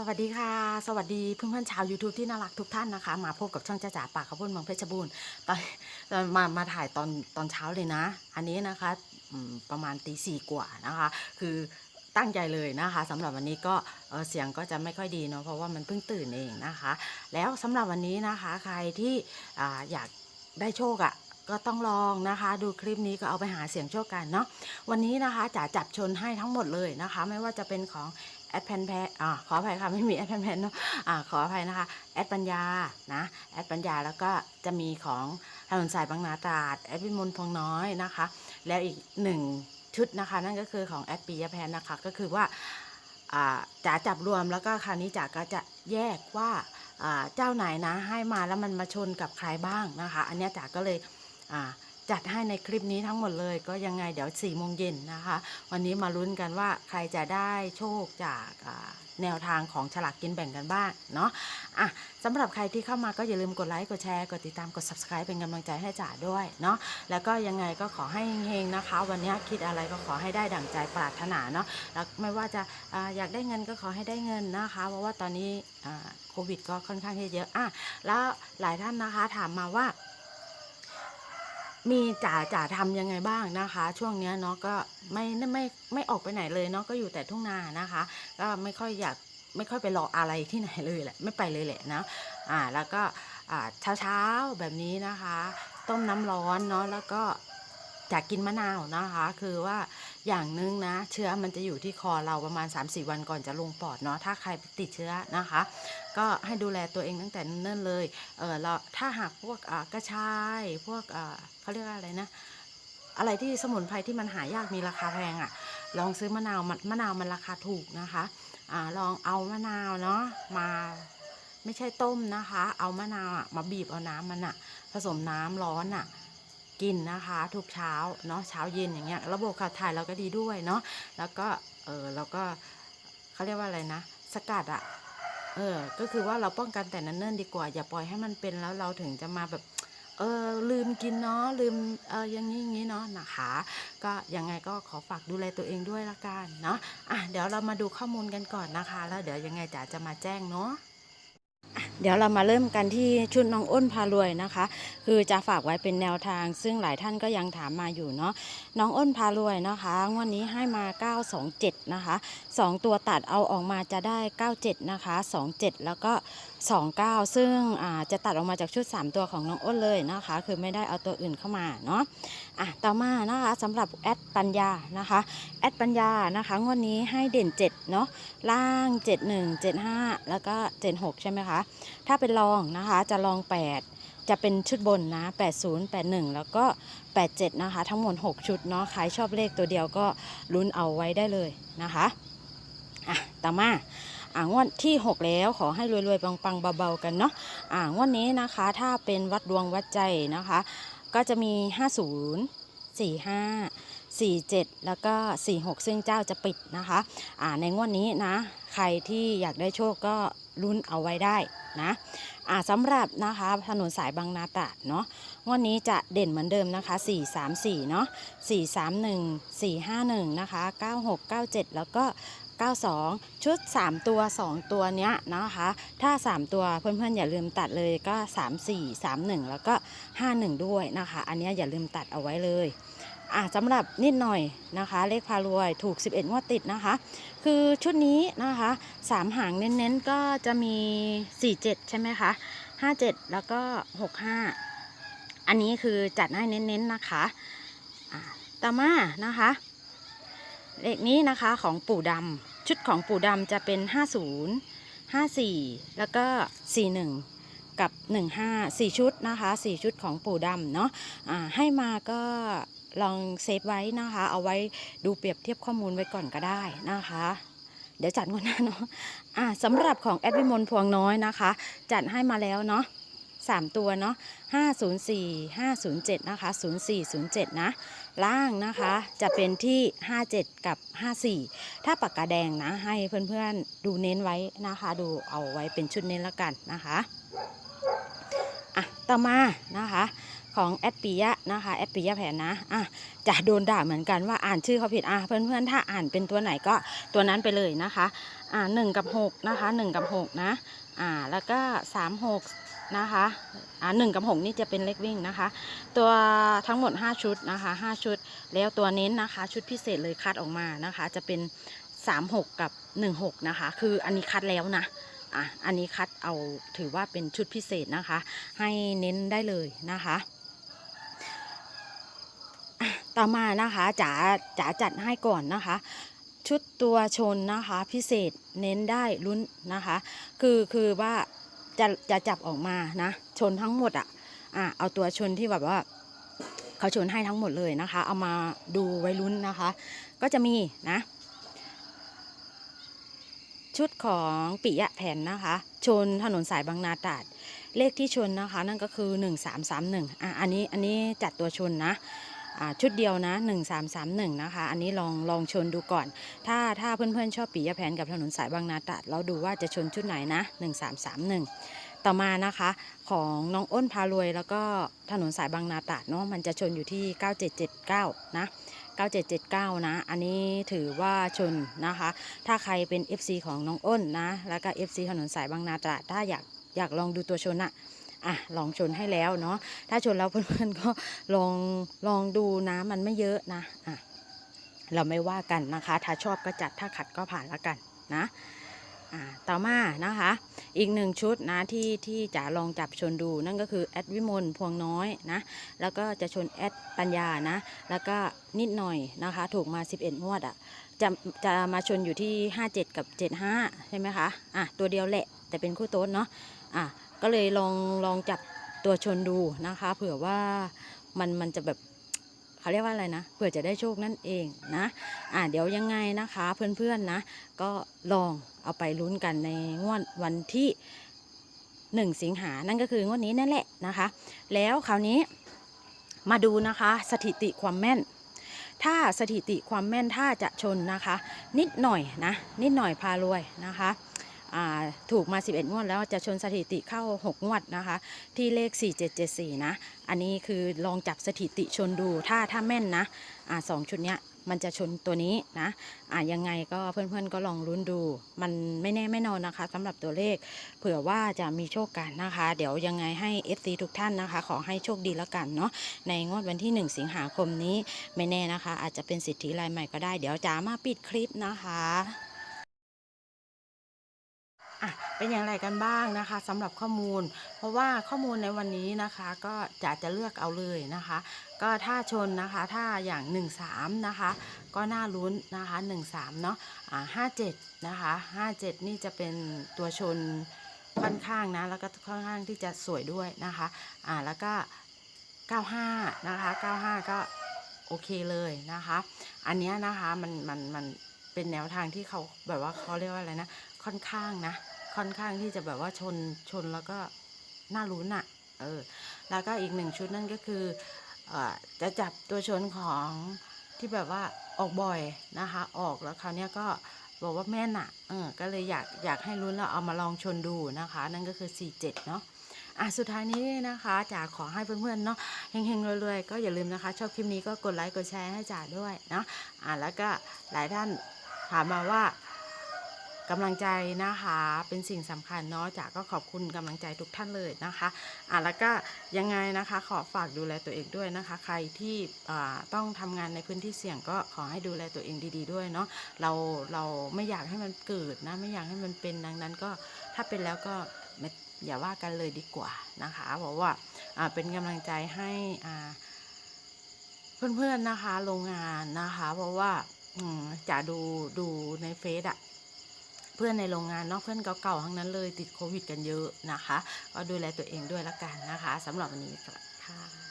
สวัสดีค่ะ สวัสดีเพื่อนๆชาว YouTube ที่น่ารักทุกท่านนะคะ มาพบกับช่องจ้าจ๋าปากข้าวโพดเมืองเพชรบูรณ์ตอนมามาถ่ายตอนตอนเช้าเลยนะ อันนี้นะคะประมาณตีสี่กว่านะคะ คือตั้งใจเลยนะคะสำหรับวันนี้ก็เเสียงก็จะไม่ค่อยดีเนาะเพราะว่ามันเพิ่งตื่นเองนะคะ แล้วสำหรับวันนี้นะคะใครที่อ่อยากได้โชคอะ่ะก็ต้องลองนะคะ ดูคลิปนี้ก็เอาไปหาเสียงโชคกันเนาะวันนี้นะคะจ๋าจับชนให้ทั้งหมดเลยนะคะ ไม่ว่าจะเป็นของ ดแพนแพอ่าขออภัยค่ะไม่มีแอดแพนแพนเนาะอ่าขออภัยนะคะแอดปัญญานะแอดปัญญาแล้วก็จะมีของถนนสายบางนาตราดแอดวิมลพงน้อยนะคะ แล้วอีกหนึ่งชุดนะคะ นั่นก็คือของแอดปียแพนนะคะก็คือว่าอ่าจ๋าจับรวมแล้วก็คราวนี้จ๋าก็จะแยกว่าอ่าเจ้าไหนนะให้มาแล้วมันมาชนกับใครบ้างนะคะ อันนี้จ๋าก็เลยอ่า จัดให้ในคลิปนี้ทั้งหมดเลย ก็ยังไงเดี๋ยว4ี่โมงเย็นนะคะ วันนี้มาลุ้นกันว่าใครจะได้โชคจากแนวทางของฉลากกินแบ่งกันบ้างเนาะอะสำหรับใครที่เข้ามาก็อย่าลืมกดไลค์ กดแชร์ กดติดตาม กด subscribe เป็นกำลังใจให้จ๋าด้วยเนาะ แล้วก็ยังไงก็ขอให้เฮงๆนะคะ วันนี้คิดอะไรก็ขอให้ได้ดั่งใจปรารถนาเนาะ แล้วไม่ว่าจะออยากได้เงินก็ขอให้ได้เงินนะคะ เพราะว่าตอนนี้โควิดก็ค่อนข้างที่เยอะอะแล้วหลายท่านนะคะถามมาว่า มีจ๋าจ๋าทำยังไงบ้างนะคะ ช่วงเนี้ยเนาะก็ไม่ไม่ไม่ไม่ออกไปไหนเลยเนาะก็อยู่แต่ทุ่งนานะคะ ก็ไม่ค่อยอยากไม่ค่อยไปรออะไรที่ไหนเลยแหละไม่ไปเลยแหละนะอ่าแล้วก็อ่าเช้าเช้าแบบนี้นะคะ ต้มน้ำร้อนเนาะแล้วก็ จากกินมะนาวนะคะ คือว่าอย่างหนึงนะ เชื้อมันจะอยู่ที่คอเราประมาณ 3-4 วันก่อนจะลงปอดเนาะถ้าใครติดเชื้อนะคะ ก็ให้ดูแลตัวเองตั้งแต่เนิ่นเลยเออเราถ้าหากพวกกระชายพวกเขาเรียกว่าอะไรนะอะไรที่สมุนไพรที่มันหายากมีราคาแพงอะ่ะ ลองซื้อมะนาวมมะนาวมันราคาถูกนะคะอ่าลองเอามะนาวเนาะมาไม่ใช่ต้มนะคะ เอามะนาวอะมาบีบเอาน้ำมันอะผสมน้ำร้อนอะ กินนะคะ ทุกเช้าเนาะเช้าเย็นอย่างเงี้ยระบบขับถ่ายเราก็ดีด้วยเนาะแล้วก็เออเราก็เขาเรียกว่าอะไรนะ สกัดอะเออ ก็คือว่าเราป้องกันแต่นั้นเนิ่นดีกว่า อย่าปล่อยให้มันเป็นแล้วเราถึงจะมาแบบ เออลืมกินเนาะลืมเอออย่างนี้อย่างนี้เนาะนะคะ ก็ยังไงก็ขอฝากดูแลตัวเองด้วยละกันเนาะอะเดี๋ยวเรามาดูข้อมูลกันก่อนนะคะ แล้วเดี๋ยวยังไงจ๋าจะมาแจ้งเนาะ เดี๋ยวเรามาเริ่มกันที่ชุดน้องอ้นพารวยนะคะ คือจะฝากไว้เป็นแนวทาง ซึ่งหลายท่านก็ยังถามมาอยู่เนาะน้องอ้นพารวยนะคะงวันนี้ให้มา 927 นะคะ 2 ตัวตัดเอาออกมาจะได้ 97 นะคะ 27 แล้วก็ 29 ซึ่งจะตัดออกมาจากชุด 3 ตัวของน้องอ้นเลยนะคะ คือไม่ได้เอาตัวอื่นเข้ามาเนาะอะต่อมานะคะสำหรับแอดปัญญานะคะแอดปัญญานะคะงวดนี้ให้เด่น 7 เนาะล่าง 71 75 แล้วก็ 76 ใช่ไหมคะถ้าเป็นรองนะคะจะรอง 8 จะเป็นชุดบนนะ 80 81 แล้วก็ 87 นะคะ ทั้งหมด 6 ชุดเนาะใครชอบเลขตัวเดียวก็ลุ้นเอาไว้ได้เลยนะคะอะต่อมาอ่างวดที่ 6 แล้วขอให้รวยๆ ปังๆ เบาๆ กันเนาะอ่างวดนี้นะคะถ้าเป็นวัดดวงวัดใจนะคะ ก็จะมี 50 45 47 แล้วก็ 46 ซึ่งเจ้าจะปิดนะคะอ่าในงวดนี้นะ ใครที่อยากได้โชคก็ ลุ้นเอาไว้ได้นะอ่าสำหรับนะคะถนนสายบางนาตราดเนาะงวดนี้จะเด่นเหมือนเดิมนะคะ 434 เนาะ431 451 นะคะ 96 97 แล้วก็ 92 ชุด 3 ตัว 2 ตัวเนี้ยนะคะ ถ้า 3 ตัวเพื่อนๆ อย่าลืมตัดเลยก็ 3 4 3 1 แล้วก็ 51 ด้วยนะคะ อันนี้อย่าลืมตัดเอาไว้เลย อะสำหรับนิดหน่อยนะคะ เลขพารวยถูก 11 งวดติดนะคะ คือชุดนี้นะคะสามหางเน้นๆ ก็จะมี 47 ใช่ไหมคะ 57 แล้วก็ 65 อันนี้คือจัดให้เน้นๆนะคะะต่อมานะคะ เลขนี้นะคะของปู่ดำชุดของปู่ดำจะเป็น 50 54 แล้วก็ 41 กับ 15 4 ชุดนะคะ 4 ชุดของปู่ดำเนาะอ่าให้มาก็ลองเซฟไว้นะคะ เอาไว้ดูเปรียบเทียบข้อมูลไว้ก่อนก็ได้นะคะ เดี๋ยวจัดงวดหน้าเนาะอ่าสำหรับของแอดวิมลพวงน้อยนะคะ จัดให้มาแล้วเนาะสามตัวเนาะ504 507นะคะ0407นะ ล่างนะคะจะเป็นที่57กับ54ถ้าปากกาแดงนะ ให้เพื่อนๆดูเน้นไว้นะคะ ดูเอาไว้เป็นชุดเน้นแล้วกันนะคะ ต่อมานะคะของแอดปิยะนะคะแอดปิยะแผนนะอะจะโดนด่าเหมือนกันว่าอ่านชื่อเขาผิดอะเพื่อนๆถ้าอ่านเป็นตัวไหนก็ตัวนั้นไปเลยนะคะอ่าหนึ่งกับหกนะคะหนึ่งกับหกนะอ่าแล้วก็สามหกนะคะอ่าหนึ่งกับหกนี่จะเป็นเลขวิ่งนะคะ ตัวทั้งหมด5ชุดนะคะ5ชุด แล้วตัวเน้นนะคะชุดพิเศษเลยคัดออกมานะคะ จะเป็น36กับ16นะคะ คืออันนี้คัดแล้วนะ อะอันนี้คัดเอาถือว่าเป็นชุดพิเศษนะคะ ให้เน้นได้เลยนะคะต่อมานะคะจ๋าจ๋าจัดให้ก่อนนะคะ ชุดตัวชนนะคะพิเศษเน้นได้ลุ้นนะคะ คือคือว่าจะจะจับออกมานะชนทั้งหมดอะอะเอาตัวชนที่แบบว่าเขาชนให้ทั้งหมดเลยนะคะ เอามาดูไว้ลุ้นนะคะ ก็จะมีนะ ชุดของปิยะแผ่นนะคะ ชนถนนสายบางนาตราดเลขที่ชนนะคะ นั่นก็คือ 1331อะอันนี้อันนี้จัดตัวชนนะชุดเดียวนะ 1331 นะคะ อันนี้ลองลองชนดูก่อน ถ้าถ้าเพื่อนๆ ชอบปิยะแผ่นกับถนนสายบางนาตราดเราดูว่าจะชนชุดไหนนะ 1331 ต่อมานะคะของน้องอ้นพารวยแล้วก็ถนนสายบางนาตราดเนาะมันจะชนอยู่ที่ 9779 นะ 9779 นะ อันนี้ถือว่าชนนะคะ ถ้าใครเป็น FC ของน้องอ้นนะ แล้วก็ FC ถนนสายบางนาตราดถ้าอยากอยากลองดูตัวชนอะอะลองชนให้แล้วเนาะ ถ้าชนแล้วเพื่อนๆก็ลองลองดูนะมันไม่เยอะนะอะเราไม่ว่ากันนะคะ ถ้าชอบก็จัดถ้าขัดก็ผ่านละกันนะ ต่อมานะคะ อีกหนึ่งชุดนะที่ที่จะลองจับชนดูนั่นก็คือแอดวิมลพวงน้อยนะ แล้วก็จะชนแอดปัญญานะ แล้วก็นิดหน่อยนะคะ ถูกมา 11 งวดอะ่ะจะจะมาชนอยู่ที่ 57 กับ 75 ใช่ไหมคะอะตัวเดียวแหละ แต่เป็นคู่โต๊ดเนาะอะก็เลยลองลองจับตัวชนดูนะคะ เผื่อว่ามันมันจะแบบ เขาเรียกว่าอะไรนะเผื่อจะได้โชคนั่นเองนะอะเดี๋ยวยังไงนะคะเพื่อนๆนะ ก็ลองเอาไปลุ้นกันในงวดวันที่ 1 สิงหานั่นก็คืองวดนี้นั่นแหละนะคะ แล้วคราวนี้มาดูนะคะสถิติความแม่น ถ้าสถิติความแม่นถ้าจะชนนะคะ นิดหน่อยนะ นิดหน่อยพารวยนะคะ ถูกมา 11 งวดแล้วจะชนสถิติเข้า 6 งวดนะคะ ที่เลข 4774 นะ อันนี้คือลองจับสถิติชนดูถ้าถ้าแม่นนะอ่าสองชุดเนี้ยมันจะชนตัวนี้นะอ่ายังไงก็เพื่อนๆก็ลองลุ้นดู มันไม่แน่ไม่นอนนะคะสำหรับตัวเลข เผื่อว่าจะมีโชคกันนะคะ เดี๋ยวยังไงให้ FC ทุกท่านนะคะ ขอให้โชคดีแล้วกันเนาะ ในงวดวันที่ 1 สิงหาคมนี้ ไม่แน่นะคะ อาจจะเป็นสิทธิรายใหม่ก็ได้ เดี๋ยวจ๋ามาปิดคลิปนะคะ เป็นอย่างไรกันบ้างนะคะสำหรับข้อมูล เพราะว่าข้อมูลในวันนี้นะคะก็จ๋าจะเลือกเอาเลยนะคะ ก็ถ้าชนนะคะถ้าอย่าง 13 นะคะ ก็น่าลุ้นนะคะ 13 เนาะอ่า57 นะคะ 57 นี่จะเป็นตัวชนค่อนข้างนะแล้วก็ค่อนข้างที่จะสวยด้วยนะคะอ่าแล้วก็ 95 นะคะ 95 ก็โอเคเลยนะคะ อันนี้นะคะมันมันมันเป็นแนวทางที่เขาแบบว่าเขาเรียกว่าอะไรนะ ค่อนข้างนะ ค่อนข้างที่จะแบบว่าชนชนแล้วก็น่าลุ้นอะ่ะเออแล้วก็อีกหนึ่งชุดนั่นก็คืออจะจับตัวชนของที่แบบว่าออกบ่อยนะคะ ออกแล้วคราวนี้ก็บอกว่าแม่นอะ่ะเออก็เลยอยากอยากให้ลุ้นแล้วเอามาลองชนดูนะคะ นั่นก็คือ 47 เนาะอะสุดท้ายนี้นะคะจ๋าขอให้เพื่อนๆเนาะเฮงๆรวยๆก็อย่าลืมนะคะ ชอบคลิปนี้ก็กดไลค์กดแชร์ให้จ๋าด้วยเนาะอะแล้วก็หลายท่านถามมาว่า กำลังใจนะคะ เป็นสิ่งสำคัญเนาะจ๋าก็ขอบคุณกำลังใจทุกท่านเลยนะคะอะแล้วก็ยังไงนะคะขอฝากดูแลตัวเองด้วยนะคะ ใครที่อ่าต้องทำงานในพื้นที่เสี่ยงก็ขอให้ดูแลตัวเองดี ๆ ด้วยเนาะเราเราไม่อยากให้มันเกิดนะไม่อยากให้มันเป็นดังนั้นก็ถ้าเป็นแล้วก็อย่าว่ากันเลยดีกว่านะคะเพราะว่าอ่าเป็นกำลังใจให้อ่าเพื่อนๆนะคะโรงงานนะคะ เพราะว่าอืมจะดูดูในเฟซอะ เพื่อนในโรงงานเนาะเพื่อนเก่าๆทั้งนั้นเลยติดโควิดกันเยอะนะคะ ก็ดูแลตัวเองด้วยละกันนะคะสำหรับวันนี้สวัสดีค่ะ